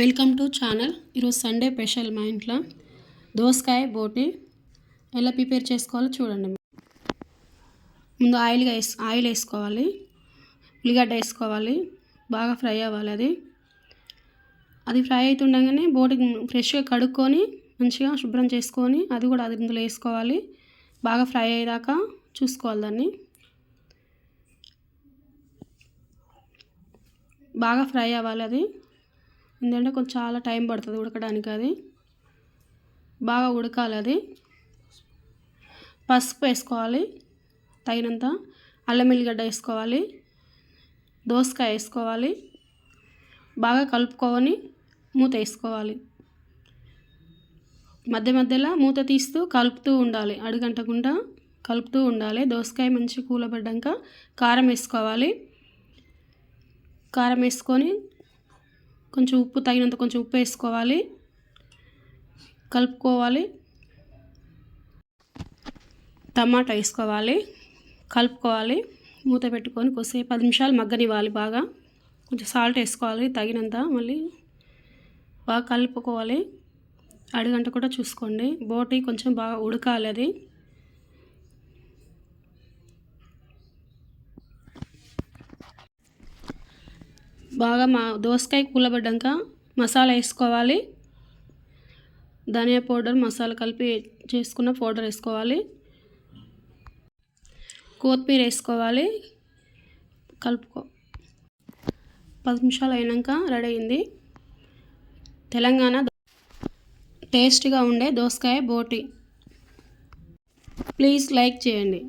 Welcome to channel. ఈరోజు Sunday special మా ఇంట్లో. దోసకాయ బోటి. ఎలా ప్రిపేర్ చేసుకోవాలో చూడండి. ముందు ఆయిల్గా వేసు ఆయిల్ వేసుకోవాలి. ఉల్లిగడ్డ వేసుకోవాలి. బాగా ఫ్రై అవ్వాలి అది. అది ఫ్రై అవుతుండగానే బోటి ఫ్రెష్గా కడుక్కొని మంచిగా శుభ్రం చేసుకొని అది కూడా అది ఇందులో వేసుకోవాలి. బాగా ఫ్రై అయ్యేదాకా చూసుకోవాలి దాన్ని. బాగా ఫ్రై అవ్వాలి అది. ఎందుకంటే కొంచెం చాలా టైం పడుతుంది ఉడకడానికి అది. బాగా ఉడకాలి అది. పసుపు వేసుకోవాలి తగినంత అల్లం ఎల్లిగడ్డ వేసుకోవాలి దోసకాయ వేసుకోవాలి బాగా కలుపుకొని మూత వేసుకోవాలి. మధ్య మధ్యలో మూత తీస్తూ కలుపుతూ ఉండాలి అడుగంటకుండా కలుపుతూ ఉండాలి. దోసకాయ మంచి కూలబడ్డాక కారం వేసుకోవాలి. కారం వేసుకొని కొంచెం ఉప్పు తగినంత కొంచెం ఉప్పు వేసుకోవాలి. కలుపుకోవాలి. టమాటా వేసుకోవాలి. కలుపుకోవాలి. మూత పెట్టుకొని కొద్దిసేపు పది నిమిషాలు మగ్గనివ్వాలి బాగా. కొంచెం సాల్ట్ వేసుకోవాలి తగినంత మళ్ళీ బాగా కలుపుకోవాలి. అడుగంట కూడా చూసుకోండి. బోటి కొంచెం బాగా ఉడకాలి అది. బాగా మా దోసకాయ కూలబడ్డాక మసాలా వేసుకోవాలి. ధనియా పౌడర్ మసాలా కలిపి చేసుకున్న పౌడర్ వేసుకోవాలి. కొత్తిమీర వేసుకోవాలి. కలుపుకో. పది నిమిషాలు అయినాక రెడీ అయింది. తెలంగాణ టేస్ట్గా ఉండే దోసకాయ బోటి. ప్లీజ్ లైక్ చేయండి.